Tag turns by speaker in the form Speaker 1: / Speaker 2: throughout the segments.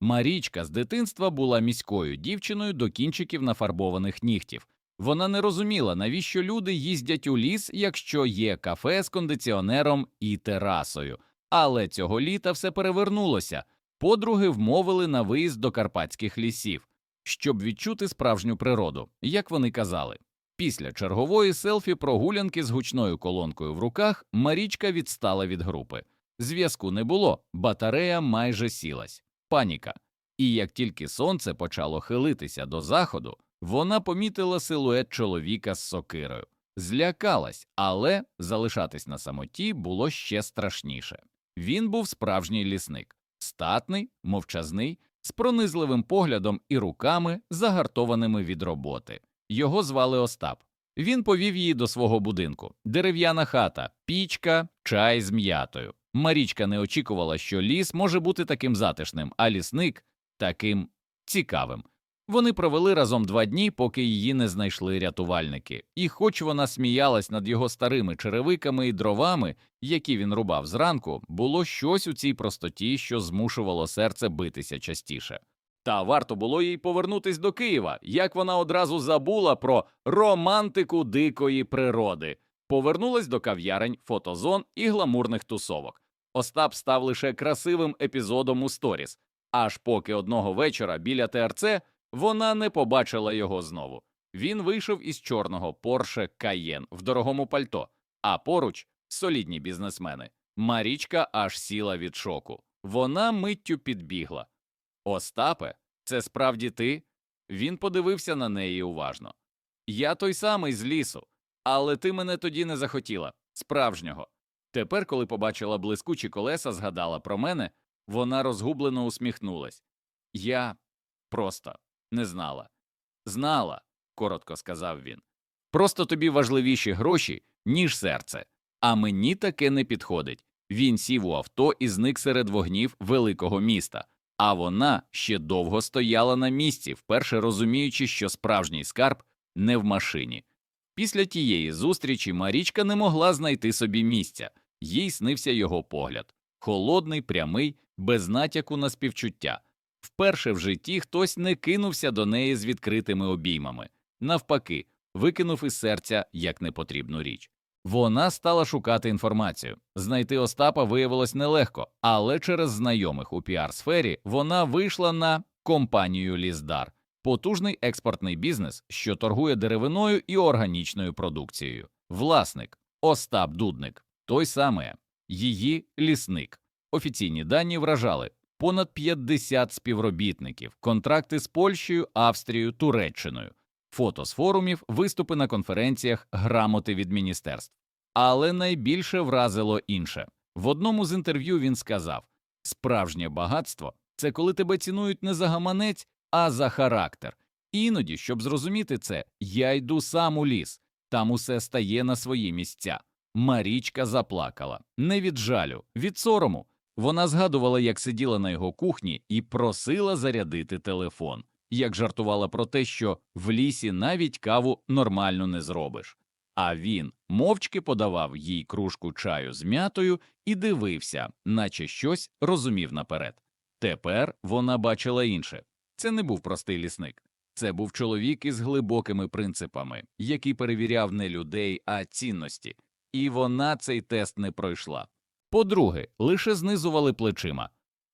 Speaker 1: Марічка з дитинства була міською дівчиною до кінчиків нафарбованих нігтів. Вона не розуміла, навіщо люди їздять у ліс, якщо є кафе з кондиціонером і терасою. Але цього літа все перевернулося. Подруги вмовили на виїзд до карпатських лісів, щоб відчути справжню природу, як вони казали. Після чергової селфі прогулянки з гучною колонкою в руках Марічка відстала від групи. Зв'язку не було, батарея майже сілась. Паніка. І як тільки сонце почало хилитися до заходу, вона помітила силует чоловіка з сокирою. Злякалась, але залишатись на самоті було ще страшніше. Він був справжній лісник, статний, мовчазний, з пронизливим поглядом і руками, загартованими від роботи. Його звали Остап. Він повів її до свого будинку. Дерев'яна хата, пічка, чай з м'ятою. Марічка не очікувала, що ліс може бути таким затишним, а лісник таким цікавим. Вони провели разом два дні, поки її не знайшли рятувальники, і хоч вона сміялась над його старими черевиками і дровами, які він рубав зранку, було щось у цій простоті, що змушувало серце битися частіше. Та варто було їй повернутись до Києва, як вона одразу забула про романтику дикої природи, повернулась до кав'ярень, фотозон і гламурних тусовок. Остап став лише красивим епізодом у сторіс, аж поки одного вечора біля ТРЦ вона не побачила його знову. Він вийшов із чорного Порше Каєн в дорогому пальто, а поруч солідні бізнесмени. Марічка аж сіла від шоку. Вона миттю підбігла. Остапе, це справді ти? Він подивився на неї уважно. Я той самий з лісу, але ти мене тоді не захотіла, справжнього. Тепер, коли побачила блискучі колеса, згадала про мене, вона розгублено усміхнулась. Я просто не знала. Знала, коротко сказав він. Просто тобі важливіші гроші, ніж серце. А мені таке не підходить. Він сів у авто і зник серед вогнів великого міста. А вона ще довго стояла на місці, вперше розуміючи, що справжній скарб не в машині. Після тієї зустрічі Марічка не могла знайти собі місця, їй снився його погляд холодний, прямий, без натяку на співчуття. Вперше в житті хтось не кинувся до неї з відкритими обіймами, навпаки, викинув із серця як непотрібну річ. Вона стала шукати інформацію. Знайти Остапа виявилось нелегко, але через знайомих у піар-сфері вона вийшла на компанію Ліздар, потужний експортний бізнес, що торгує деревиною і органічною продукцією. Власник Остап Дудник, той самий, її лісник. Офіційні дані вражали понад 50 співробітників, контракти з Польщею, Австрією, Туреччиною, фото з форумів, виступи на конференціях, грамоти від міністерств. Але найбільше вразило інше. В одному з інтерв'ю він сказав: справжнє багатство це коли тебе цінують не за гаманець, а за характер. Іноді, щоб зрозуміти це, я йду сам у ліс, там усе стає на свої місця. Марічка заплакала не від жалю, від сорому. Вона згадувала, як сиділа на його кухні і просила зарядити телефон, як жартувала про те, що в лісі навіть каву нормально не зробиш. А він мовчки подавав їй кружку чаю з м'ятою і дивився, наче щось розумів наперед. Тепер вона бачила інше це не був простий лісник, це був чоловік із глибокими принципами, який перевіряв не людей, а цінності, і вона цей тест не пройшла. По-друге, лише знизували плечима.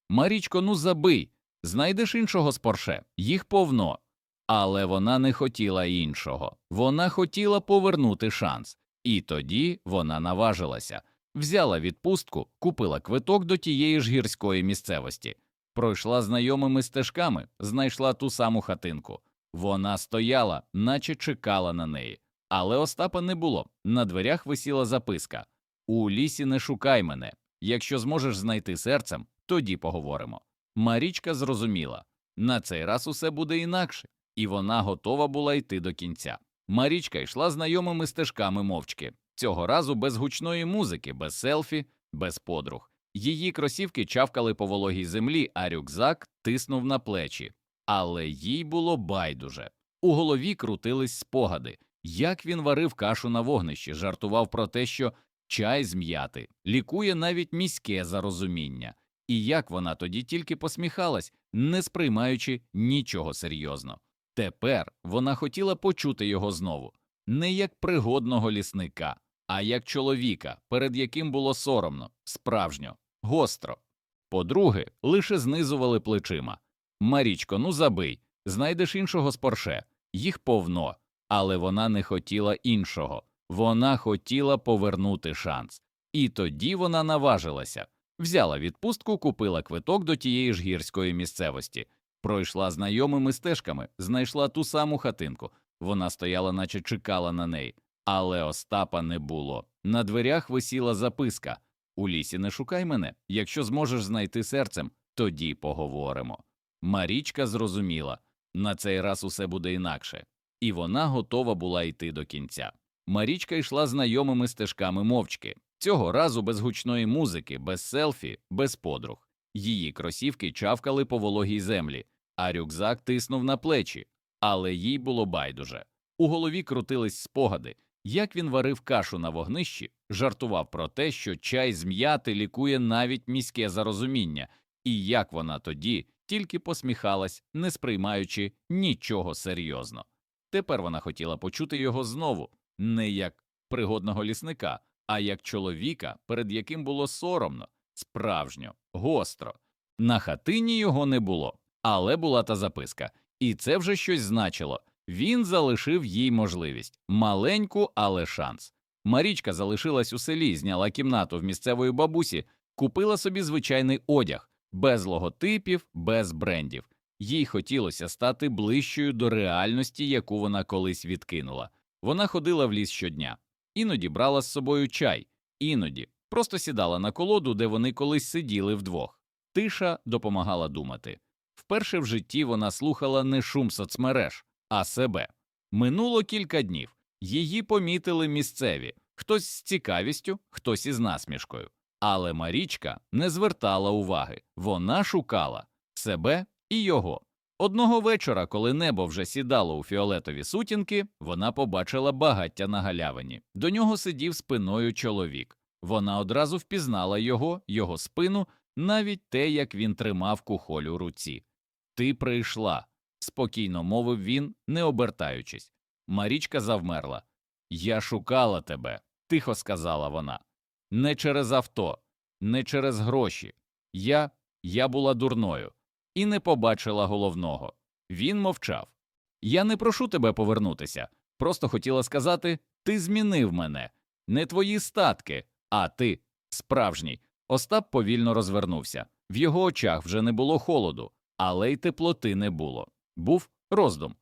Speaker 1: Марічко, ну забий, знайдеш іншого з Порше, їх повно. Але вона не хотіла іншого. Вона хотіла повернути шанс. І тоді вона наважилася, взяла відпустку, купила квиток до тієї ж гірської місцевості, пройшла знайомими стежками, знайшла ту саму хатинку. Вона стояла, наче чекала на неї. Але Остапа не було. На дверях висіла записка У лісі не шукай мене. Якщо зможеш знайти серцем, тоді поговоримо. Марічка зрозуміла на цей раз усе буде інакше, і вона готова була йти до кінця. Марічка йшла знайомими стежками мовчки, цього разу без гучної музики, без селфі, без подруг. Її кросівки чавкали по вологій землі, а рюкзак тиснув на плечі. Але їй було байдуже. У голові крутились спогади, як він варив кашу на вогнищі, жартував про те, що чай з м'яти лікує навіть міське зарозуміння. І як вона тоді тільки посміхалась, не сприймаючи нічого серйозно. Тепер вона хотіла почути його знову не як пригодного лісника, а як чоловіка, перед яким було соромно, справжньо, гостро. По-друге, лише знизували плечима. Марічко, ну забий, знайдеш іншого з Порше. Їх повно, але вона не хотіла іншого. Вона хотіла повернути шанс. І тоді вона наважилася. Взяла відпустку, купила квиток до тієї ж гірської місцевості, пройшла знайомими стежками, знайшла ту саму хатинку. Вона стояла, наче чекала на неї. Але Остапа не було. На дверях висіла записка У лісі не шукай мене. Якщо зможеш знайти серцем, тоді поговоримо. Марічка зрозуміла на цей раз усе буде інакше, і вона готова була йти до кінця. Марічка йшла знайомими стежками мовчки, цього разу без гучної музики, без селфі, без подруг. Її кросівки чавкали по вологій землі, а рюкзак тиснув на плечі, але їй було байдуже. У голові крутились спогади, як він варив кашу на вогнищі, жартував про те, що чай з м'яти лікує навіть міське зарозуміння, і як вона тоді тільки посміхалась, не сприймаючи нічого серйозно. Тепер вона хотіла почути його знову, не як пригодного лісника, а як чоловіка, перед яким було соромно, справжньо, гостро. На хатині його не було, але була та записка, і це вже щось значило. Він залишив їй можливість маленьку, але шанс. Марічка залишилась у селі, зняла кімнату в місцевої бабусі, купила собі звичайний одяг, без логотипів, без брендів. Їй хотілося стати ближчою до реальності, яку вона колись відкинула. Вона ходила в ліс щодня, іноді брала з собою чай, іноді просто сідала на колоду, де вони колись сиділи вдвох. Тиша допомагала думати. Вперше в житті вона слухала не шум соцмереж, а себе. Минуло кілька днів. Її помітили місцеві, хтось з цікавістю, хтось із насмішкою. Але Марічка не звертала уваги, вона шукала себе і його. Одного вечора, коли небо вже сідало у фіолетові сутінки, вона побачила багаття на галявині. До нього сидів спиною чоловік. Вона одразу впізнала його, його спину, навіть те, як він тримав кухоль у руці. Ти прийшла, спокійно мовив він, не обертаючись. Марічка завмерла. Я шукала тебе, тихо сказала вона. Не через авто, не через гроші. Я, я була дурною і не побачила головного. Він мовчав. Я не прошу тебе повернутися. Просто хотіла сказати ти змінив мене, не твої статки, а ти справжній. Остап повільно розвернувся. В його очах вже не було холоду, але й теплоти не було. Був роздум.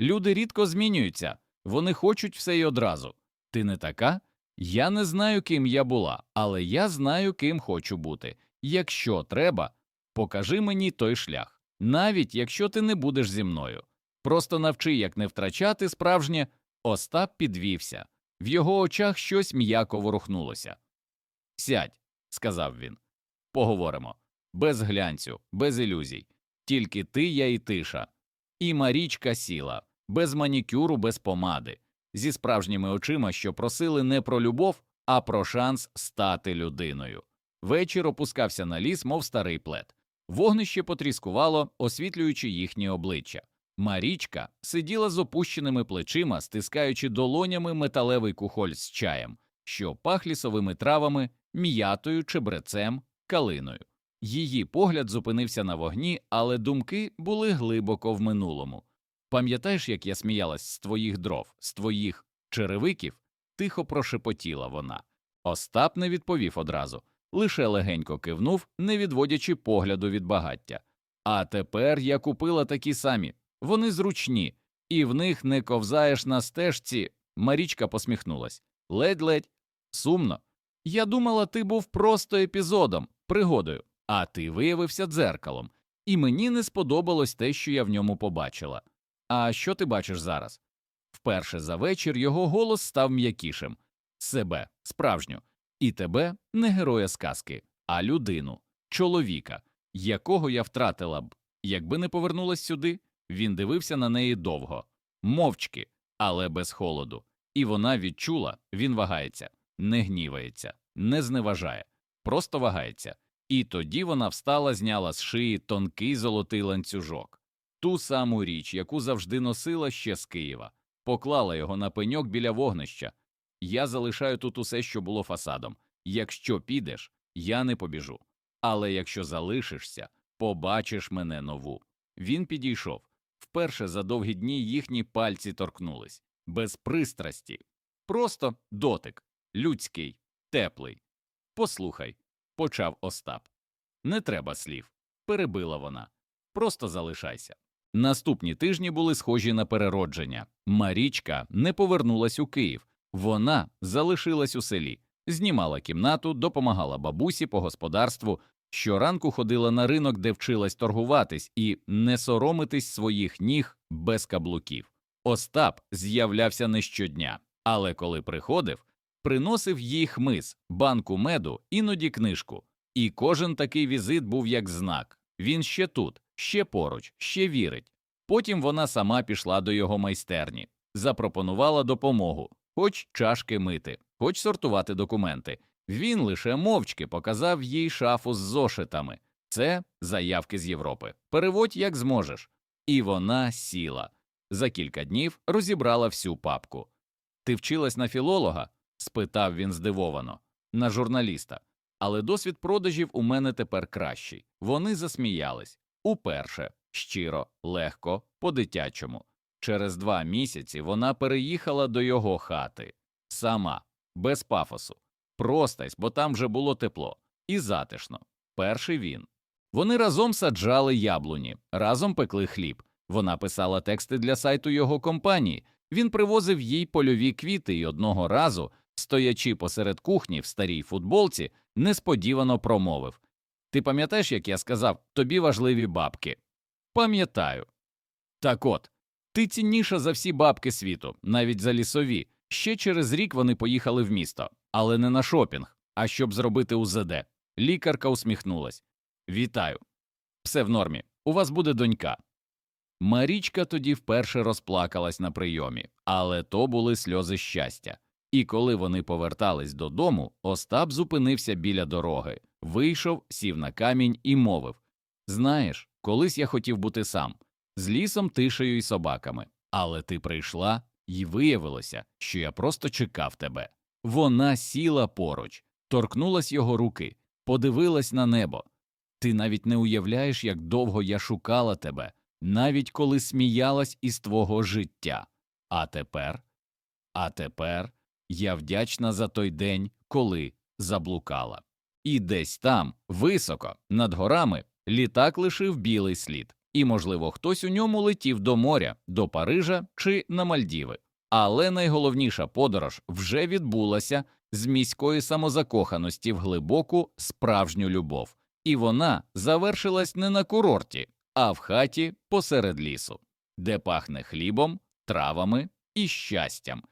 Speaker 1: Люди рідко змінюються, вони хочуть все й одразу. Ти не така? Я не знаю, ким я була, але я знаю, ким хочу бути. Якщо треба, покажи мені той шлях, навіть якщо ти не будеш зі мною. Просто навчи, як не втрачати справжнє. Остап підвівся. В його очах щось м'яко ворухнулося. Сядь, сказав він. Поговоримо. Без глянцю, без ілюзій. Тільки ти, я і тиша. І Марічка сіла, без манікюру, без помади, зі справжніми очима, що просили не про любов, а про шанс стати людиною. Вечір опускався на ліс, мов старий плед. Вогнище потріскувало, освітлюючи їхні обличчя. Марічка сиділа з опущеними плечима, стискаючи долонями металевий кухоль з чаєм, що пах лісовими травами, м'ятою, чебрецем, калиною. Її погляд зупинився на вогні, але думки були глибоко в минулому. Пам'ятаєш, як я сміялась з твоїх дров, з твоїх черевиків? тихо прошепотіла вона. Остап не відповів одразу, лише легенько кивнув, не відводячи погляду від багаття. А тепер я купила такі самі. Вони зручні, і в них не ковзаєш на стежці. Марічка посміхнулась. Ледь-ледь, сумно. Я думала, ти був просто епізодом, пригодою, а ти виявився дзеркалом, і мені не сподобалось те, що я в ньому побачила. А що ти бачиш зараз? Вперше за вечір його голос став м'якішим себе, справжню, і тебе не героя сказки, а людину, чоловіка, якого я втратила б, якби не повернулась сюди. Він дивився на неї довго, мовчки, але без холоду, і вона відчула він вагається, не гнівається, не зневажає, просто вагається. І тоді вона встала, зняла з шиї тонкий золотий ланцюжок, ту саму річ, яку завжди носила ще з Києва, поклала його на пеньок біля вогнища. Я залишаю тут усе, що було фасадом. Якщо підеш, я не побіжу. Але якщо залишишся, побачиш мене нову. Він підійшов. Вперше за довгі дні їхні пальці торкнулись, без пристрасті. Просто дотик, людський, теплий. Послухай, почав Остап. Не треба слів, перебила вона. Просто залишайся. Наступні тижні були схожі на переродження. Марічка не повернулась у Київ, вона залишилась у селі, знімала кімнату, допомагала бабусі по господарству, щоранку ходила на ринок, де вчилась торгуватись і не соромитись своїх ніг без каблуків. Остап з'являвся не щодня, але коли приходив, приносив їй хмиз, банку меду, іноді книжку. І кожен такий візит був як знак. Він ще тут, ще поруч, ще вірить. Потім вона сама пішла до його майстерні, запропонувала допомогу, хоч чашки мити, хоч сортувати документи. Він лише мовчки показав їй шафу з зошитами. Це заявки з Європи. Переводь як зможеш. І вона сіла. За кілька днів розібрала всю папку. Ти вчилась на філолога? спитав він здивовано, на журналіста. Але досвід продажів у мене тепер кращий. Вони засміялись уперше, щиро, легко, по-дитячому. Через два місяці вона переїхала до його хати сама, без пафосу, простась, бо там вже було тепло, і затишно. Перший він. Вони разом саджали яблуні, разом пекли хліб. Вона писала тексти для сайту його компанії. Він привозив їй польові квіти і одного разу, стоячи посеред кухні в старій футболці, несподівано промовив Ти пам'ятаєш, як я сказав, тобі важливі бабки? Пам'ятаю. Так от, ти цінніша за всі бабки світу, навіть за лісові. Ще через рік вони поїхали в місто, але не на шопінг, а щоб зробити УЗД. Лікарка усміхнулась. Вітаю. Все в нормі. У вас буде донька. Марічка тоді вперше розплакалась на прийомі, але то були сльози щастя. І коли вони повертались додому, Остап зупинився біля дороги, вийшов, сів на камінь і мовив Знаєш, колись я хотів бути сам, з лісом, тишею і собаками, але ти прийшла, і виявилося, що я просто чекав тебе. Вона сіла поруч, торкнулась його руки, подивилась на небо. Ти навіть не уявляєш, як довго я шукала тебе, навіть коли сміялась із твого життя. А тепер, а тепер я вдячна за той день, коли заблукала. І десь там, високо, над горами, літак лишив білий слід, і, можливо, хтось у ньому летів до моря, до Парижа чи на Мальдіви. Але найголовніша подорож вже відбулася з міської самозакоханості в глибоку справжню любов, і вона завершилась не на курорті, а в хаті посеред лісу, де пахне хлібом, травами і щастям.